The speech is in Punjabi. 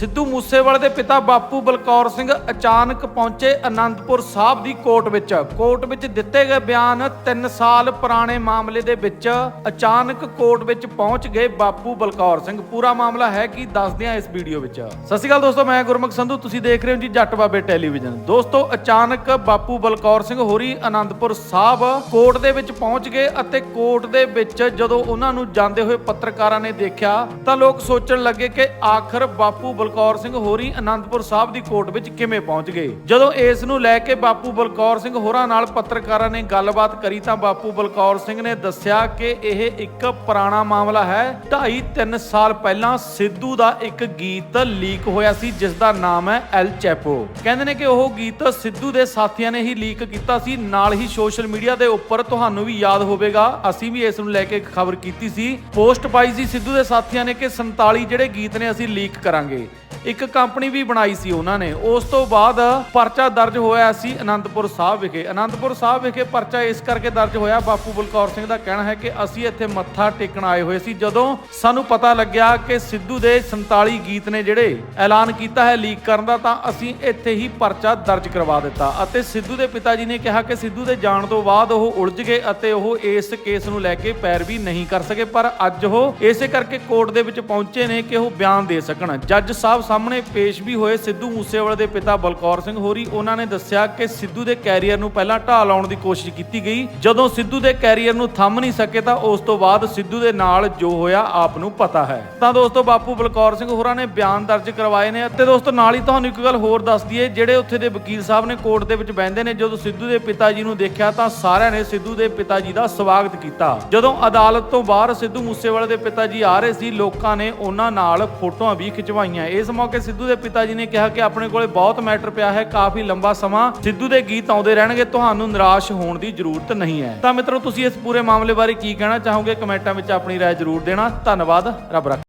ਸਿੱਧੂ ਮੂਸੇਵਾਲੇ ਦੇ ਪਿਤਾ ਬਾਪੂ ਬਲਕੌਰ ਸਿੰਘ ਅਚਾਨਕ ਪਹੁੰਚੇ ਆਨੰਦਪੁਰ ਸਾਹਿਬ ਦੀ ਕੋਰਟ ਵਿੱਚ। ਕੋਰਟ ਵਿੱਚ ਦਿੱਤੇ ਗਏ ਬਿਆਨ 3 ਸਾਲ ਪੁਰਾਣੇ ਮਾਮਲੇ ਦੇ ਵਿੱਚ ਅਚਾਨਕ ਕੋਰਟ ਵਿੱਚ ਪਹੁੰਚ ਗਏ ਬਾਪੂ ਬਲਕੌਰ ਸਿੰਘ। ਪੂਰਾ ਮਾਮਲਾ ਹੈ ਕੀ ਦੱਸਦੇ ਹਾਂ ਇਸ ਵੀਡੀਓ ਵਿੱਚ। ਸਤਿ ਸ਼੍ਰੀ ਅਕਾਲ ਦੋਸਤੋ, ਮੈਂ ਗੁਰਮੁਖ ਸੰਧੂ, ਤੁਸੀਂ ਦੇਖ ਰਹੇ ਹੋ ਜੀ ਜੱਟ ਬਾਬੇ ਟੈਲੀਵਿਜ਼ਨ। ਦੋਸਤੋ, ਅਚਾਨਕ ਬਾਪੂ ਬਲਕੌਰ ਸਿੰਘ ਹੋਰੀ ਅਨੰਦਪੁਰ ਸਾਹਿਬ ਕੋਰਟ ਦੇ ਵਿੱਚ ਪਹੁੰਚ ਗਏ ਅਤੇ ਕੋਰਟ ਦੇ ਵਿੱਚ ਜਦੋਂ ਉਹਨਾਂ ਨੂੰ ਜਾਂਦੇ ਹੋਏ ਪੱਤਰਕਾਰਾਂ ਨੇ ਦੇਖਿਆ ਤਾਂ ਲੋਕ ਸੋਚਣ ਲੱਗੇ ਕਿ ਆਖਰ ਬਾਪੂ ਬਲਕੌਰ ਸਿੰਘ ਹੋਰੀ ਅਨੰਦਪੁਰ ਸਾਹਿਬ ਦੀ ਕੋਰਟ ਵਿੱਚ ਕਿਵੇਂ ਪਹੁੰਚ ਗਏ? ਜਦੋਂ ਇਸ ਨੂੰ ਲੈ ਕੇ ਬਾਪੂ ਬਲਕੌਰ ਸਿੰਘ ਹੋਰਾਂ ਨਾਲ ਪੱਤਰਕਾਰਾਂ ਨੇ ਗੱਲਬਾਤ ਕਰੀ ਤਾਂ ਬਾਪੂ ਬਲਕੌਰ ਸਿੰਘ ਨੇ ਦੱਸਿਆ ਕਿ ਇਹ ਇੱਕ ਪੁਰਾਣਾ ਮਾਮਲਾ ਹੈ। 2.5 3 ਸਾਲ ਪਹਿਲਾਂ ਸਿੱਧੂ ਦਾ ਇੱਕ ਗੀਤ ਲੀਕ ਹੋਇਆ ਸੀ, ਜਿਸ ਦਾ ਨਾਮ ਹੈ ਐਲ ਚੈਪੋ। ਕਹਿੰਦੇ ਨੇ ਕਿ ਉਹ ਗੀਤ ਸਿੱਧੂ ਦੇ ਸਾਥੀਆਂ ਨੇ ਹੀ ਲੀਕ ਕੀਤਾ ਸੀ। ਨਾਲ ਹੀ ਸੋਸ਼ਲ ਮੀਡੀਆ ਦੇ ਉੱਪਰ ਤੁਹਾਨੂੰ ਵੀ ਯਾਦ ਹੋਵੇਗਾ, ਅਸੀਂ ਵੀ ਇਸ ਨੂੰ ਲੈ ਕੇ ਖਬਰ ਕੀਤੀ ਸੀ। ਪੋਸਟ ਪਾਈ ਸੀ ਸਿੱਧੂ ਦੇ ਸਾਥੀਆਂ ਨੇ ਕਿ 47 ਜਿਹੜੇ ਗੀਤ ਨੇ ਅਸੀਂ ਲੀਕ ਕਰਾਂਗੇ। ਇੱਕ ਕੰਪਨੀ ਵੀ ਬਣਾਈ ਸੀ ਉਹਨਾਂ ਨੇ। ਉਸ ਤੋਂ ਬਾਅਦ ਪਰਚਾ ਦਰਜ ਹੋਇਆ ਸੀ ਅਨੰਦਪੁਰ ਸਾਹਿਬ ਵਿਖੇ। ਅਨੰਦਪੁਰ ਸਾਹਿਬ ਵਿਖੇ ਪਰਚਾ ਇਸ ਕਰਕੇ ਦਰਜ ਹੋਇਆ, ਬਾਪੂ ਬਲਕੌਰ ਸਿੰਘ ਦਾ ਕਹਿਣਾ ਹੈ ਕਿ ਅਸੀਂ ਇੱਥੇ ਮੱਥਾ ਟੇਕਣ ਆਏ ਹੋਏ ਸੀ, ਜਦੋਂ ਸਾਨੂੰ ਪਤਾ ਲੱਗਿਆ ਕਿ ਸਿੱਧੂ ਦੇ 47 ਗੀਤ ਨੇ ਜਿਹੜੇ ਐਲਾਨ ਕੀਤਾ ਹੈ ਲੀਕ ਕਰਨ ਦਾ, ਤਾਂ ਅਸੀਂ ਇੱਥੇ ਹੀ ਪਰਚਾ ਦਰਜ ਕਰਵਾ ਦਿੱਤਾ ਅਤੇ ਸਿੱਧੂ ਦੇ ਪਿਤਾ ਜੀ ਨੇ ਕਿਹਾ ਕਿ ਸਿੱਧੂ ਦੇ ਜਾਣ ਤੋਂ ਬਾਅਦ ਉਹ ਉਲਝ ਗਏ ਅਤੇ ਉਹ ਇਸ ਕੇਸ ਨੂੰ ਲੈ ਕੇ ਪੈਰਵੀ ਨਹੀਂ ਕਰ ਸਕੇ, ਪਰ ਅੱਜ ਉਹ ਇਸੇ ਕਰਕੇ ਕੋਰਟ ਦੇ ਵਿੱਚ ਪਹੁੰਚੇ ਨੇ ਕਿ ਉਹ ਬਿਆਨ ਦੇ ਸਕਣ। ਜੱਜ ਸਾਹਿਬ ਸਾਹਮਣੇ ਪੇਸ਼ ਵੀ ਹੋਏ ਸਿੱਧੂ ਮੂਸੇਵਾਲੇ ਦੇ ਪਿਤਾ ਬਲਕੌਰ ਸਿੰਘ ਹੋਰੀ। ਉਹਨਾਂ ਨੇ ਦੱਸਿਆ ਕਿ ਸਿੱਧੂ ਦੇ ਕੈਰੀਅਰ ਨੂੰ ਪਹਿਲਾਂ ਢਾਹ ਲਾਉਣ ਦੀ ਕੋਸ਼ਿਸ਼ ਕੀਤੀ ਗਈ। ਜਦੋਂ ਸਿੱਧੂ ਦੇ ਕੈਰੀਅਰ ਨੂੰ ਥੰਮ ਨਹੀਂ ਸਕੇ ਤਾਂ ਉਸ ਤੋਂ ਬਾਅਦ ਸਿੱਧੂ ਦੇ ਨਾਲ ਜੋ ਹੋਇਆ ਆਪ ਨੂੰ ਪਤਾ ਹੈ। ਤਾਂ ਦੋਸਤੋ, ਬਾਪੂ ਬਲਕੌਰ ਸਿੰਘ ਹੋਰਾਂ ਨੇ ਬਿਆਨ ਦਰਜ ਕਰਵਾਏ ਨੇ ਅਤੇ ਦੋਸਤੋ, ਨਾਲ ਹੀ ਤੁਹਾਨੂੰ ਇੱਕ ਗੱਲ ਹੋਰ ਦੱਸ ਦਈਏ, ਜਿਹੜੇ ਉੱਥੇ ਦੇ ਵਕੀਲ ਸਾਹਿਬ ਨੇ ਕੋਰਟ ਦੇ ਵਿੱਚ ਬੈੰਦੇ ਨੇ, ਜਦੋਂ ਸਿੱਧੂ ਦੇ ਪਿਤਾ ਜੀ ਨੂੰ ਦੇਖਿਆ ਤਾਂ ਸਾਰਿਆਂ ਨੇ ਸਿੱਧੂ ਦੇ ਪਿਤਾ ਜੀ ਦਾ ਸਵਾਗਤ ਕੀਤਾ। ਜਦੋਂ ਅਦਾਲਤ ਤੋਂ ਬਾਹਰ ਸਿੱਧੂ ਮੂਸੇਵਾਲੇ ਦੇ ਪਿਤਾ ਜੀ ਆ ਰਹੇ ਸੀ, ਲੋਕਾਂ ਨੇ ਉਹਨਾਂ ਨਾਲ ਫੋਟੋਆਂ ਵੀ ਖਿਚਵਾਈਆਂ। ਇਸ ਮੌਕੇ ਸਿੱਧੂ ਦੇ ਪਿਤਾ ਜੀ ਨੇ ਕਿਹਾ ਕਿ ਆਪਣੇ ਕੋਲੇ ਬਹੁਤ ਮੈਟਰ ਪਿਆ ਹੈ ਕਾਫੀ ਲੰਬਾ ਸਮਾਂ ਸਿੱਧੂ ਦੇ ਗੀਤ ਆਉਂਦੇ ਰਹਿਣਗੇ ਤੁਹਾਨੂੰ ਨਿਰਾਸ਼ ਹੋਣ ਦੀ ਜ਼ਰੂਰਤ ਨਹੀਂ ਹੈ ਤਾਂ ਮਿੱਤਰੋ ਤੁਸੀਂ ਇਸ ਪੂਰੇ ਮਾਮਲੇ ਬਾਰੇ ਕੀ ਕਹਿਣਾ ਚਾਹੋਗੇ ਕਮੈਂਟਾਂ ਵਿੱਚ ਆਪਣੀ رائے ਜ਼ਰੂਰ ਦੇਣਾ ਧੰਨਵਾਦ ਰੱਬ ਰੱਖ